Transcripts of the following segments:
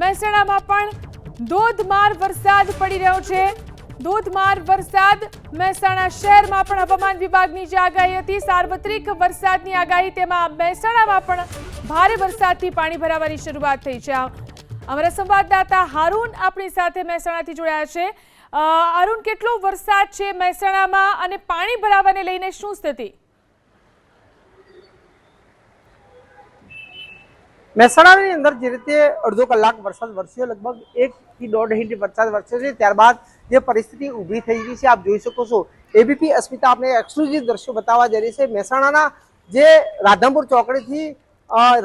મહેસાણામાં પણ ધોધમાર વરસાદ પડી રહ્યો છે. ધોધમાર વરસાદ મહેસાણા શહેરમાં પણ હવામાન વિભાગની જે આગાહી હતી, સાર્વત્રિક વરસાદની આગાહી, તેમાં મહેસાણામાં પણ ભારે વરસાદથી પાણી ભરાવાની શરૂઆત થઈ છે. અમારા સંવાદદાતા હારૂન આપણી સાથે મહેસાણાથી જોડાયા છે. અરુણ, કેટલો વરસાદ છે મહેસાણામાં અને પાણી ભરાવાને લઈને શું સ્થિતિ? મહેસાણાની અંદર જે રીતે અડધો કલાક વરસાદ વરસ્યો, લગભગ એક થી દોઢ ઇંચ વરસાદ વરસ્યો છે, ત્યારબાદ જે પરિસ્થિતિ ઊભી થઈ ગઈ છે, આપ જોઈ શકો છો. એબીપી અસ્મિતા આપણે એક્સક્લુઝિવ દ્રશ્યો બતાવવા જઈ રહી છે. મહેસાણાના જે રાધનપુર ચોકડીથી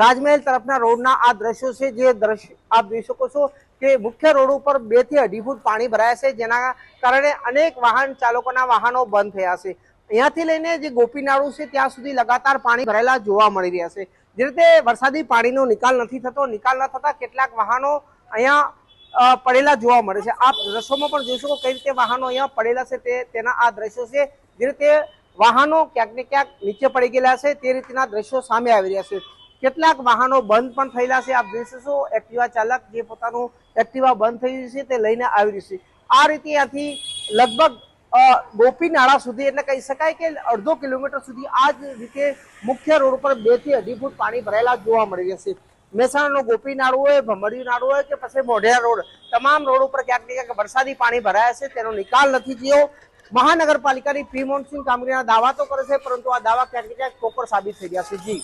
રાજમહેલ તરફના રોડના આ દ્રશ્યો છે, જે દ્રશ્ય આપ જોઈ શકો છો કે મુખ્ય રોડ ઉપર બેથી અઢી ફૂટ પાણી ભરાયા છે. જેના કારણે અનેક વાહન ચાલકોના વાહનો બંધ થયા છે. અહીંયાથી લઈને જે ગોપીનાળુ છે, ત્યાં સુધી લગાતાર પાણી ભરાયેલા જોવા મળી રહ્યા છે. જે રીતે વરસાદી પાણીનો નિકાલ નથી થતો, નિકાલ ન થતા કેટલાક વાહનો અહીંયા પડેલા જોવા મળે છે. આપ દ્રશ્યોમાં પણ જોઈ શકો કઈ રીતે વાહનો અહીંયા પડેલા છે તે તેના આ દ્રશ્યો છે. જે રીતે વાહનો ક્યાંક ક્યાંક નીચે પડી ગયેલા છે તે રીતના દ્રશ્યો સામે આવી રહ્યા છે. કેટલાક વાહનો બંધ પણ થયેલા છે. આપ જોઈ શકશો, એક્ટિવા ચાલક જે પોતાનું એક્ટિવા બંધ થઈ ગયું છે તે લઈને આવી રહ્યું છે. આ રીતે અહીંયાથી લગભગ ગોપી નાળા સુધી, એટલે કહી શકાય કે અડધો કિલોમીટર સુધી આ જ રીતે મુખ્ય રોડ પર બેથી અઢી ફૂટ પાણી ભરાયેલા જોવા મળી રહેશે. મહેસાણાનો ગોપી નાળું હોય, ભમરિયું નાળું હોય કે પછી મોઢેરા રોડ, તમામ રોડ ઉપર ક્યાંક ને ક્યાંક વરસાદી પાણી ભરાયા છે, તેનો નિકાલ નથી થયો. મહાનગરપાલિકાની પ્રી મોન્સૂન કામગીરીના દાવા તો કરે છે, પરંતુ આ દાવા ક્યાંક ને ક્યાંક કોપર સાબિત થઈ ગયા છે. જી.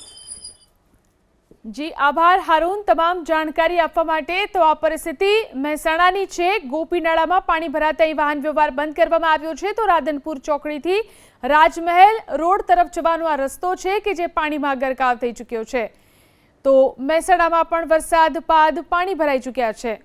જી, આભાર. હારૂન, તમામ જાણકારી આપવા માટે તો આ પરિસ્થિતિ મહેસાણાની છે. ગોપીનાળામાં પાણી ભરાતા એ વાહન વ્યવહાર બંધ કરવામાં આવ્યો છે. તો રાધનપુર ચોકડીથી રાજમહેલ રોડ તરફ જવાનો આ રસ્તો છે કે જે પાણીમાં ગરકાવ થઈ ચૂક્યો છે. તો મહેસાણામાં પણ વરસાદ બાદ પાણી ભરાઈ ચૂક્યા છે.